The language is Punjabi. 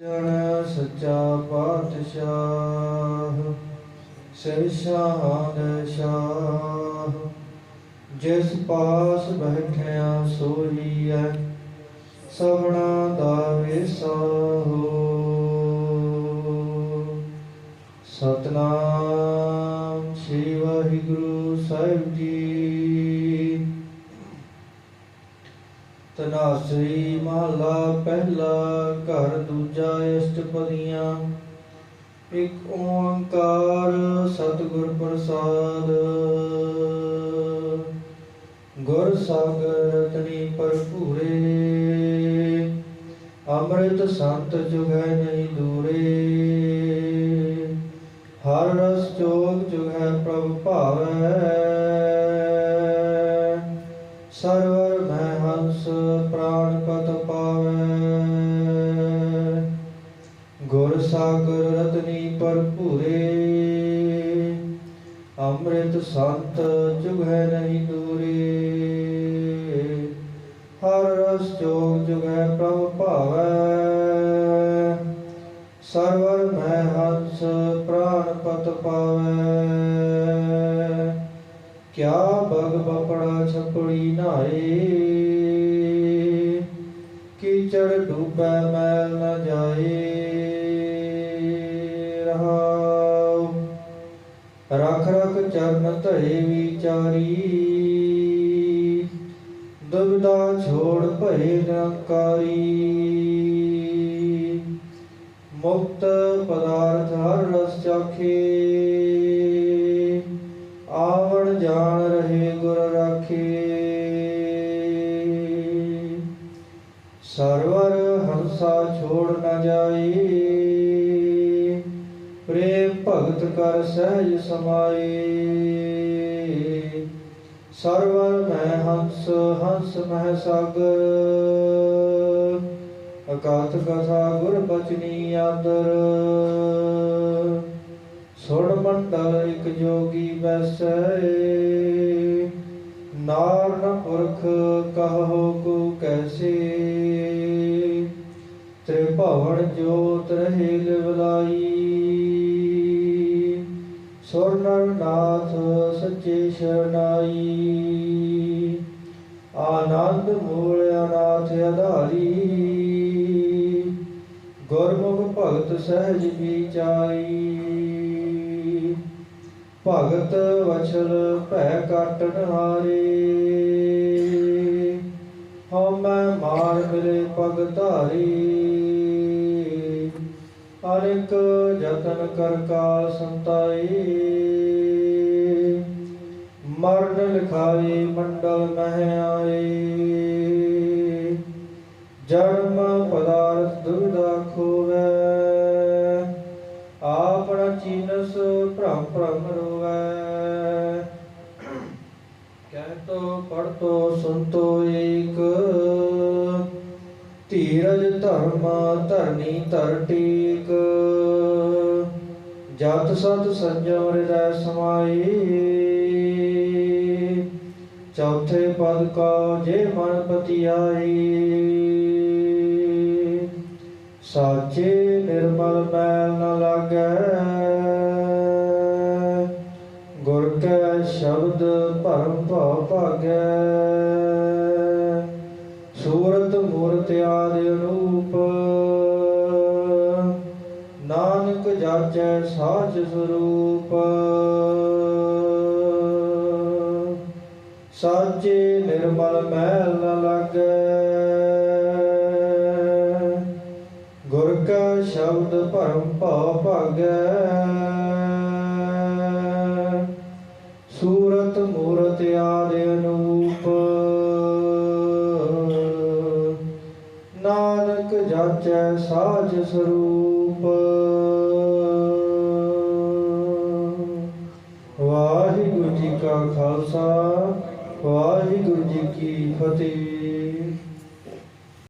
ਜਣ ਸੱਚਾ ਪਾਤਸ਼ਾਹ ਸਹਿਸ਼ਾਨ ਸ਼ਾਹ। ਜਿਸ ਪਾਸ ਬੈਠਿਆ ਸੋਈਐ, ਸਭਨਾ ਦਾ ਵਿਸਾਹੋ ਸਤਨਾਮ ਸ੍ਰੀ ਵਾਹਿਗੁਰੂ ਸਾਹਿਬ ਜੀ ਤਨਾਸਰੀ ਮਹਲਾ ਪਹਿਲਾ, ਘਰ ਦੂਜਾ ਇਸ਼ਟਪਦੀਆਂ ਇੱਕ ਓੰਕਾਰ ਸਤਿਗੁਰ ਪ੍ਰਸਾਦ। ਗੁਰ ਸਾਗਰ ਰਤਨੀ ਭਰਪੂਰੇ। ਅੰਮ੍ਰਿਤ ਸੰਤ ਜੁਗੈ ਨਹੀਂ ਦੂਰੇ। ਹਰ ਰਸ ਜੋਗ ਜੁਗੈ ਪ੍ਰਭ ਭਾਵੈ। ਸਰਵਰ ਮੈਂ ਪ੍ਰਾਣ ਪਤ ਪਾਵੈ। ਗੁਰ ਸਾਗਰ ਰਤਨੀ ਭਰਪੂਰੇ। ਅੰਮ੍ਰਿਤ ਸੰਤ ਜੁਗ ਹੈ ਨਹੀਂ ਦੂਰੇ। ਹਰ ਰਸ ਜੋਗ ਜੁਗੈ ਪ੍ਰਭ ਭਾਵੈ। ਸਰਵਰ ਮੈਂ ਹੰਸ ਪ੍ਰਾਣ ਪਤ ਪਾਵੈ। ਕਿਆ ਬਗ ਬਪੜਾ ਛਪੜੀ ਨਾਏ। ਕੀਚੜ ਡੂਬੈ ਮੈਲ ਨ ਜਾਏ। ਰਹਾਉ। ਰਖ ਰਖ ਚਰਨ ਧਰੇ ਵਿਚਾਰੀ। ਦੁਬਿਧਾ ਛੋੜ ਭਏ ਨਿਰੰਕਾਰੀ। ਮੁਕਤ ਪਦਾਰਥ ਹਰ ਰਸ ਚਾਖੇ। ਆਵਣ ਸਰਵਰ ਹੰਸਾ ਛੋੜ ਨ ਜਾਏ ਪ੍ਰੇਮ ਭਗਤ ਕਰ ਸਹਿਜ ਸਮਾਏ ਸਰਵਰ ਮੈਂ ਹੰਸ ਹੰਸ ਮਹਿ ਸਾਗਰ। ਅਕਾਤ ਕਥਾ ਗੁਰ ਬਚਨੀ ਆਦਰ। ਸੁਣ ਮੰਡਲ ਇੱਕ ਜੋਗੀ ਬੈਸੈ। ਨਾਰ ਨ ਪੁਰਖ ਕਹੋ ਕੋ ਕੈਸੇ? ਤ੍ਰਿਭਵਨ ਜੋਤ ਰਹੇ ਲਿਵਲਾਈ। ਸੁਰਨਰ ਨਾਥ ਸੱਚੇ ਸ਼ਰਨਾਈ। ਆਨੰਦ ਮੂਲ ਅਨਾਥ ਆਧਾਰੀ ਗੁਰਮੁਖ ਭਗਤ ਸਹਿਜ ਵਿਚਾਈ ਭਗਤ ਵਛਲ ਭੈ ਕਾਟਨ ਹਾਰੇ। ਹਉਮੈ ਮਾਰ ਮਿਲੇ ਪਗ ਧਾਰੀ। ਅਨੇਕ ਜਤਨ ਕਰ ਕਾ ਸੰਤਾਈ। ਮਰਨ ਲਿਖਾਈ ਮੰਡਲ ਮਹਿ ਆਏ। ਜਨਮ ਪਦਾਰਥ ਦੁਰਦਾ ਖੋਵੈ। ਆਪਣਾ ਚੀਨਸ ਭ੍ਰਮ ਭ੍ਰਮ ਤੋ ਪੜ ਤੋ ਏਕ। ਧੀਰਜ ਧਰਮ ਧਰਨੀ ਧਰ ਟੀਕ। ਜਤ ਸਤ ਸੰਜਮ ਹਿਰਦੈ ਸਮਾਈ। ਚੌਥੇ ਪਦ ਕਾ ਜੇ ਮਨ ਪਤੀ ਆਈ ਸਾਚੇ ਨਿਰਮਲ ਮੈਲ ਨ ਲਾਗੈ। ਕੈ ਸ਼ਬਦ ਭਰਮ ਭਉ ਭਾਗੈ। ਸੂਰਤ ਮੂਰਤ ਆਦਿ ਅਨੂਪ ਨਾਨਕ ਜਾਚੈ ਸਾਚ ਸਰੂਪ। ਸਾਚੇ ਨਿਰਮਲ ਮਹਿਲ ਨ ਲਾਗੈ। ਗੁਰ ਕਾ ਸ਼ਬਦ ਭਰਮ ਭਉ ਭਾਗੈ। ਸੂਰਤ ਮੂਰਤ ਆਦਿ ਅਨੂਪ। ਨਾਨਕ ਜਾਚੈ ਸਾਜ ਸਰੂਪ। ਵਾਹਿਗੁਰੂ ਜੀ ਕਾ ਖਾਲਸਾ, ਵਾਹਿਗੁਰੂ ਜੀ ਕੀ ਫਤਿਹ।